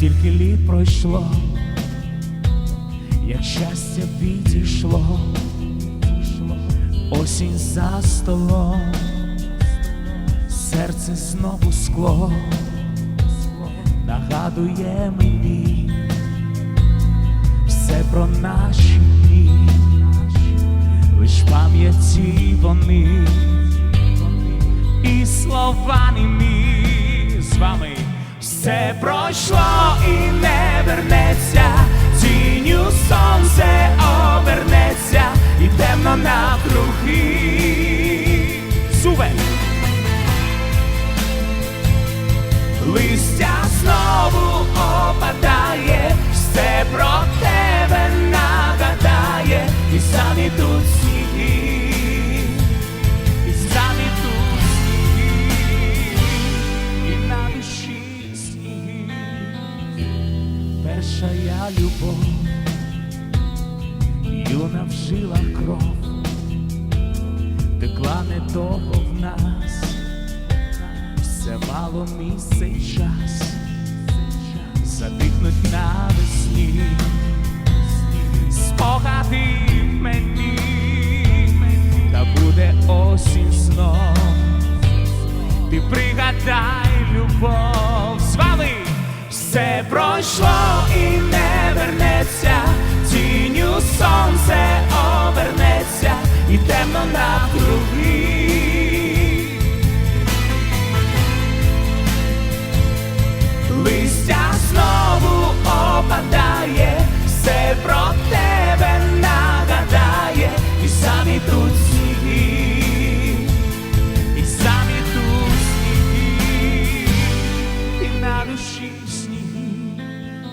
Стільки літ пройшло, як щастя відійшло, осінь за столом, серце знову скло, нагадує мені все про наші дні, лиш пам'яті вони і слова німі з вами все пройшло і не вернеться, тінню сонце обернеться і темно навкруги. Супер! Листя знову опадає, все про тебе нагадає, і самі тут любов, юна в жилах кров, текла недовго в нас. Все мало місце й час. Задихнуть навесні, спогади мені, та буде осінь знов. Ти пригадай любов. З вами все пройшло і не сонце обернеться і темно навкруги. Листя знову опадає, все про тебе нагадає, і самі тут сніги, і самі тут сніги, і на душі сніги.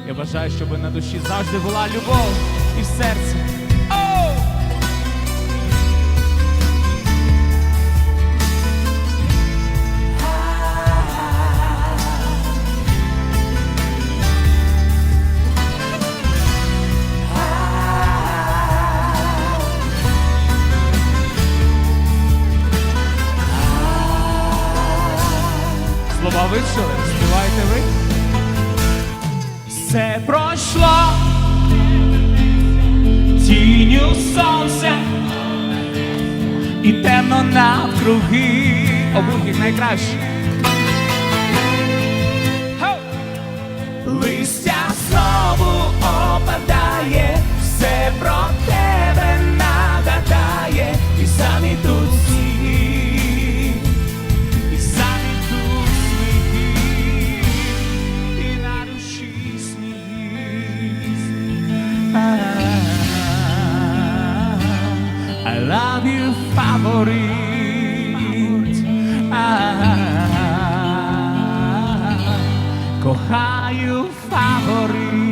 Я бажаю, щоб на душі завжди була любов і в Слова ви співайте ви? Все пройшло тінню сонця і темно навкруги. Обухів найкраще. Ah, кохаю, фаворит.